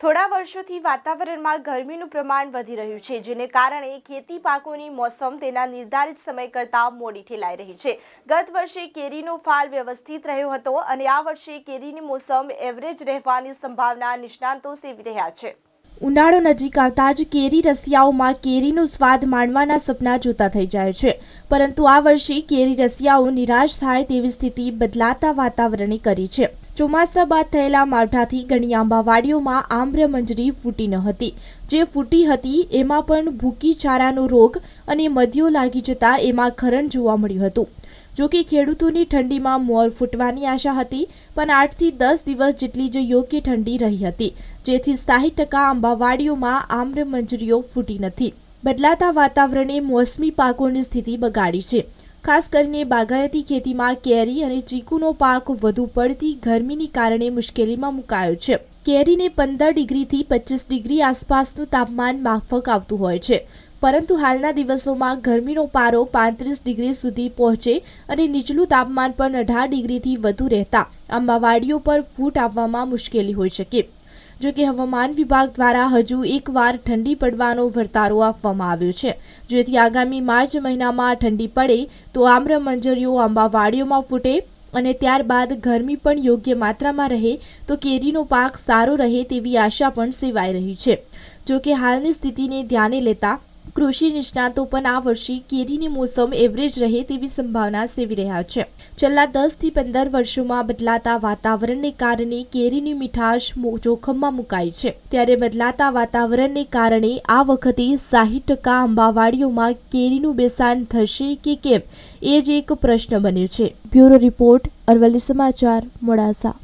થોડા વર્ષોથી વાતાવરણમાં ગરમીનું પ્રમાણ વધી રહ્યું છે, જેને કારણે ખેતી પાકોની મોસમ તેના નિર્ધારિત સમય કરતાં મોડી ઠેલાઈ રહી છે. ગત વર્ષે કેરીનો ફાલ વ્યવસ્થિત રહ્યો હતો અને આ વર્ષે કેરીની મોસમ એવરેજ રહેવાની સંભાવના નિષ્ણાંતો સેવી રહ્યા છે. ઉનાળો નજીક આવતા જ કેરી રસિયાઓમાં કેરીનો સ્વાદ માણવાના સપના જોતા થઈ જાય છે. પરંતુ આ વર્ષે કેરી રસિયાઓ નિરાશ થાય તેવી સ્થિતિ બદલાતા વાતાવરણે કરી છે. ચોમાસા બાદ થયેલા માવઠાથી ઘણી આંબાવાડીઓમાં આમ્રમંજરી ફૂટી ન હતી. જે ફૂટી હતી, એમાં પણ ભૂકી ચારાનો રોગ અને મધ્યો લાગી જતા એમાં ખરણ જોવા મળ્યું હતું. જોકે ખેડૂતોની ઠંડીમાં મોર ફૂટવાની આશા હતી, પણ આઠથી દસ દિવસ જેટલી જ યોગ્ય ઠંડી રહી હતી, જેથી સાહીઠ ટકા આંબાવાડીઓમાં આમ્રમંજરીઓ ફૂટી નથી. બદલાતા વાતાવરણે મોસમી પાકોની સ્થિતિ બગાડી છે. ખાસ કરીને બાગાયતી ખેતીમાં કેરી અને ચીકુનો પાક વધુ પડતી ગરમીની કારણે મુશ્કેલીમાં મુકાયો છે. કેરીને પંદર ડિગ્રીથી પચીસ ડિગ્રી આસપાસનું તાપમાન માફક આવતું હોય છે. પરંતુ હાલના દિવસોમાં ગરમીનો પારો પાંત્રીસ ડિગ્રી સુધી પહોંચે અને નીચલું તાપમાન પણ અઢાર ડિગ્રીથી વધુ રહેતા. આંબાવાડીઓ પર ફૂટ આવવામાં મુશ્કેલી હોઈ શકે. જો કે હવામાન વિભાગ દ્વારા હજુ એકવાર ઠંડી પડવાનો વર્તારો આપવામાં આવ્યો છે. જેથી આગામી માર્ચ મહિનામાં ઠંડી પડે તો આમ્ર મંજરીઓ આંબાવાડીઓમાં ફૂટે અને ત્યારબાદ ગરમી પણ યોગ્ય માત્રામાં રહે તો કેરીનો પાક સારો રહે તેવી આશા પણ સેવાઈ રહી છે. જોકે હાલની સ્થિતિને ધ્યાને લેતા કૃષિ નિષ્ણાતો પણ આ વર્ષે કેરીની મોસમ એવરેજ રહે તેવી સંભાવના સેવી રહ્યા છે. છેલ્લા દસથી પંદર વર્ષોમાં બદલાતા વાતાવરણને કારણે કેરીની મીઠાશ જોખમમાં મુકાઈ છે. ત્યારે બદલાતા વાતાવરણને કારણે આ વખતે સાહીઠ ટકા આંબાવાડીઓમાં કેરીનું બેસાણ થશે કે કેમ, એ જ એક પ્રશ્ન બન્યો છે. બ્યુરો રિપોર્ટ અરવલ્લી સમાચાર, મોડાસા.